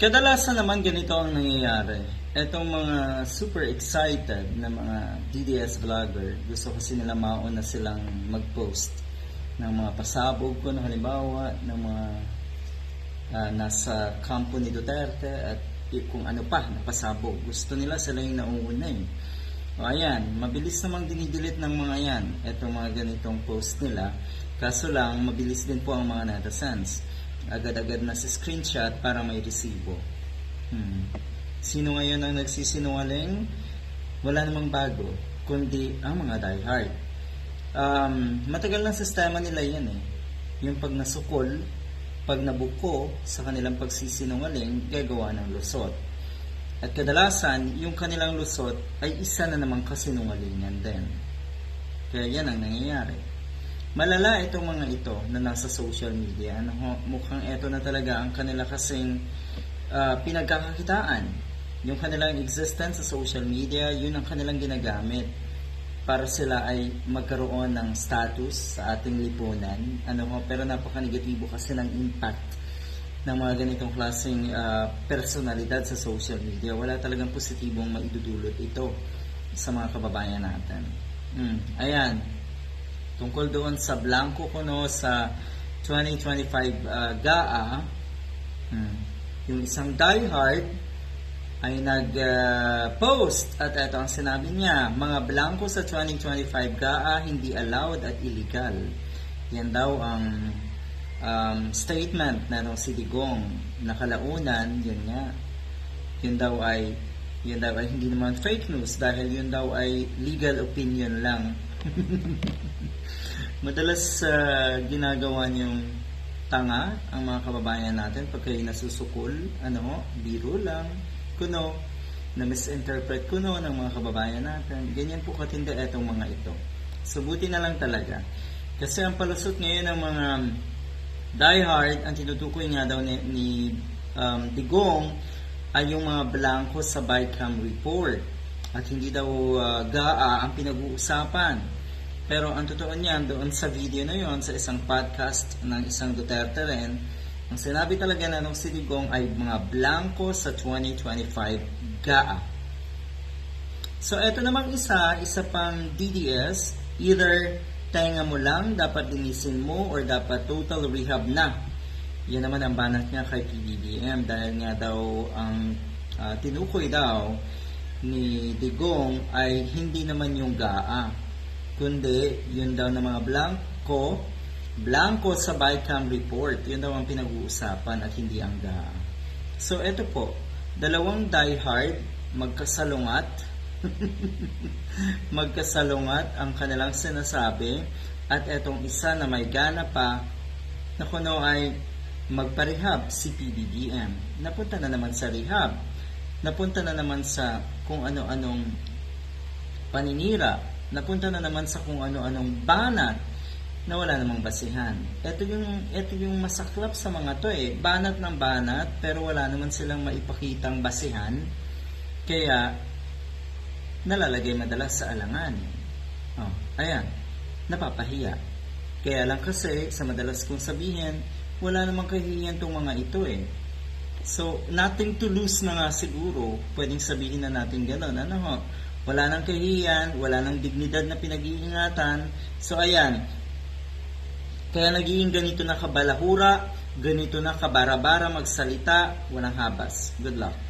Kadalasan naman ganito ang nangyayari. Etong mga super excited na mga DDS vlogger, gusto kasi nila mauna silang mag-post ng mga pasabog ko na halimbawa, ng mga ah, nasa kampo ni Duterte at kung ano pa, napasabog. Gusto nila sila yung nauuna eh. O ayan, mabilis namang dinidelete ng mga yan. Etong mga ganitong post nila. Kaso lang, mabilis din po ang mga netizens. Agad-agad na sa screenshot para may resibo. Hmm. Sino ngayon ang nagsisinungaling? Wala namang bago, kundi ang mga diehard. Um, matagal ng sistema nila yan eh. Yung pag nasukol, pag nabuko sa kanilang pagsisinungaling, gagawa ng lusot. At kadalasan, yung kanilang lusot ay isa na namang kasinungalingan din. Kaya yan ang nangyayari. Malala itong mga ito na nasa social media. Ano, mukhang ito na talaga ang kanila kasing ah, pinagkakakitaan. Yung kanilang existence sa social media, yun ang kanilang ginagamit para sila ay magkaroon ng status sa ating lipunan. Ano ho, pero napaka-negatibo kasi ng impact ng mga ganitong klaseng ah, personalidad sa social media. Wala talagang positibong maidudulot ito sa mga kababayan natin. Mm, ayan, tungkol doon sa blanco ko no sa 2025 uh, GAA, hmm, yung isang diehard ay nag-post at ito ang sinabi niya, mga blanco sa 2025 GAA hindi allowed at illegal. Yan daw ang um, statement na nung si Digong nakalaunan, yun nga, yun daw ay yun daw ay hindi naman fake news dahil yun daw ay legal opinion lang. Madalas uh, ginagawa niyong tanga ang mga kababayan natin pag kayo nasusukol, ano biro lang, kuno, na misinterpret kuno ng mga kababayan natin. Ganyan po katindi etong mga ito. So buti na lang talaga. Kasi ang palusot ngayon ng mga diehard, ang tinutukoy nga daw ni, ni um, Digong ay yung mga blanco sa BICAM report. At hindi daw uh, GAA ang pinag-uusapan. Pero ang totoo niyan, doon sa video na yon sa isang podcast ng isang Duterte rin, ang sinabi talaga na nung si Digong ay mga blanco sa 2025 GAA. So, eto namang isa, isa pang DDS, either tenga mo lang, dapat linisin mo, or dapat total rehab na. Yan naman ang banat niya kay PBBM dahil nga daw ang ah, tinukoy daw ni Digong ay hindi naman yung GAA, kundi yun daw na mga blanco, blanco sa BICAM report. Yun daw ang pinag-uusapan at hindi ang GAA. So, eto po, dalawang diehard, magkasalungat, magkasalungat ang kanilang sinasabi at etong isa na may gana pa na kuno ay magparehab si PBBM. Napunta na naman sa rehab. Napunta na naman sa kung ano-anong paninira. Napunta na naman sa kung ano-anong banat na wala namang basihan. Ito yung, ito yung masaklap sa mga to eh. Banat ng banat, pero wala naman silang maipakitang basihan. Kaya, nalalagay madalas sa alangan. Oh, ayan, napapahiya. Kaya lang kasi, sa madalas kong sabihin, wala namang kahihiyan tong mga ito eh. So, nothing to lose na nga siguro, pwedeng sabihin na natin gano'n. Ano ho? Wala nang kahihiyan, wala nang dignidad na pinag-iingatan. So, ayan, kaya nagiging ganito na kabalahura, ganito na kabarabara magsalita, walang habas. Good luck.